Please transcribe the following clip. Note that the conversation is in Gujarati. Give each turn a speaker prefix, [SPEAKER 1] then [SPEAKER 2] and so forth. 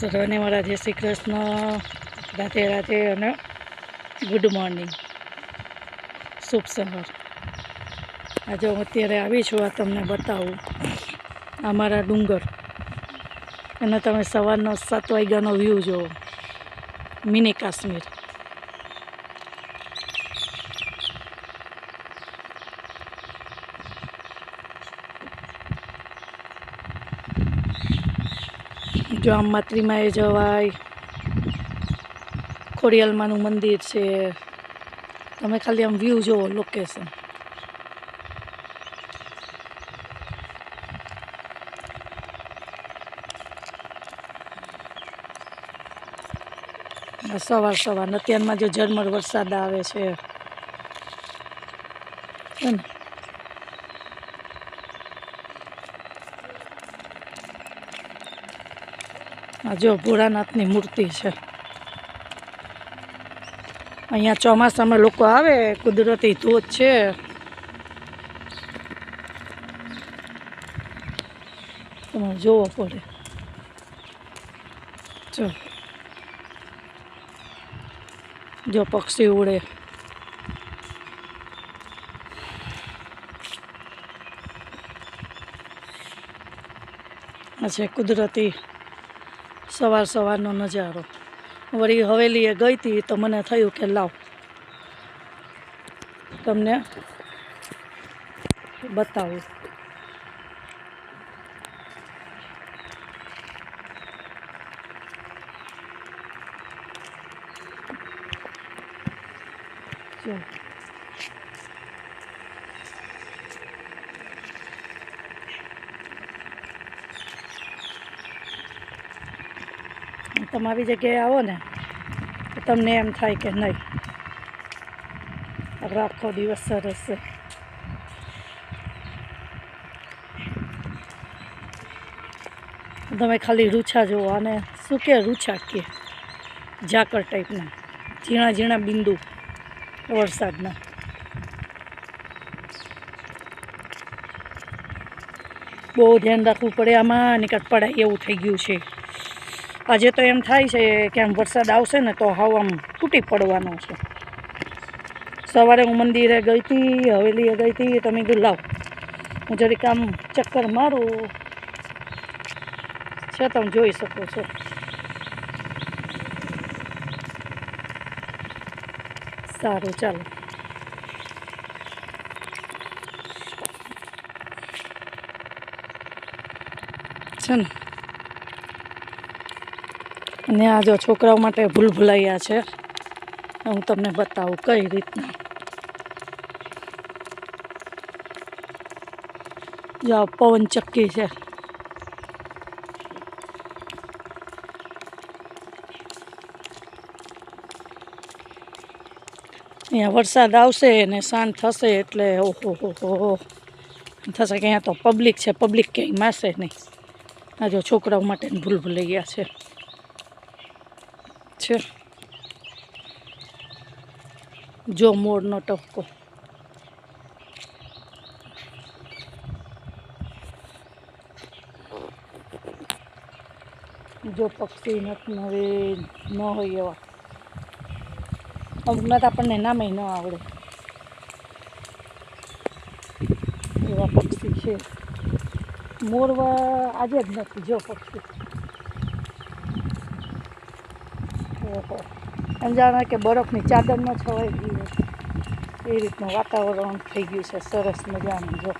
[SPEAKER 1] સર્વને મારા જય શ્રી કૃષ્ણ, રાતે રાતે અને ગુડ મોર્નિંગ. શુભ સવાર. આજે હું અત્યારે આવી છું, આ તમને બતાવું. આ મારા ડુંગર. અને તમે સવારનો સાત વાગ્યાનો વ્યૂ જુઓ. મિની કાશ્મીર. જો આમ માતૃમાએ જવાય ખોડિયાલમાનું મંદિર છે. તમે ખાલી આમ વ્યૂ જુઓ લોકેશન સવાર સવાર અત્યારમાં જો ઝરમર વરસાદ આવે છે. ને? આ જો ભોળાનાથની મૂર્તિ છે. અહીંયા ચોમાસામાં લોકો આવે, કુદરતી ધોધ છે. તમારે જોવો પડે. જો. જો પક્ષી ઉડે. આ કુદરતી સવાર સવારનો નજારો. વળી હવેલીએ ગઈ હતી તો મને થયું કે લાવ. તમને બતાવું. જો. તમે આવી જગ્યાએ આવો ને, તો તમને એમ થાય કે નહીં. હવે આખો દિવસ સરસ છે. તમે ખાલી રૂછા જુઓ અને શું કે રૂછા કે? ઝાકર ટાઈપના, ઝીણા ઝીણા બિંદુ વરસાદના. બહુ ધ્યાન રાખવું પડે આમાં નિકટ પડાય, એવું થઈ ગયું છે. આજે તો એમ થાય છે કે આમ વરસાદ આવશે ને તો હાવ આમ તૂટી પડવાનો છે. સવારે હું મંદિરે ગઈ હતી, હવેલીએ ગઈ હતી તમે કીધું, લાવ, હું જરીક આમ ચક્કર મારું છે તમે જોઈ શકો છો. સારું, ચાલો. છે ને? અને આ જો છોકરાઓ માટે ભૂલ ભૂલાયા છે, હું તમને બતાવું કઈ રીતના. જો પવન ચક્કી છે. અહીંયા વરસાદ આવશે ને શાંત થશે એટલે ઓહો, હો હો થશે કે અહીંયા તો પબ્લિક છે પબ્લિક ક્યાંય માસે નહીં. આ જો છોકરાઓ માટે ભૂલ ભૂલાઈ ગયા છે. છે. જો મોરનો ટપકો. જો પક્ષી નથી હવે ન હોય એવા. અમુકના તો આપણને નામે ન આવડે. એવા પક્ષી છે. મોરવા આજે જ નથી, જો પક્ષી. ઓહો. એમ જાણે કે બરફની ચાદરમાં છવાઈ ગઈ એ રીતનું વાતાવરણ થઈ ગયું છે. સરસ મજાનું, જો.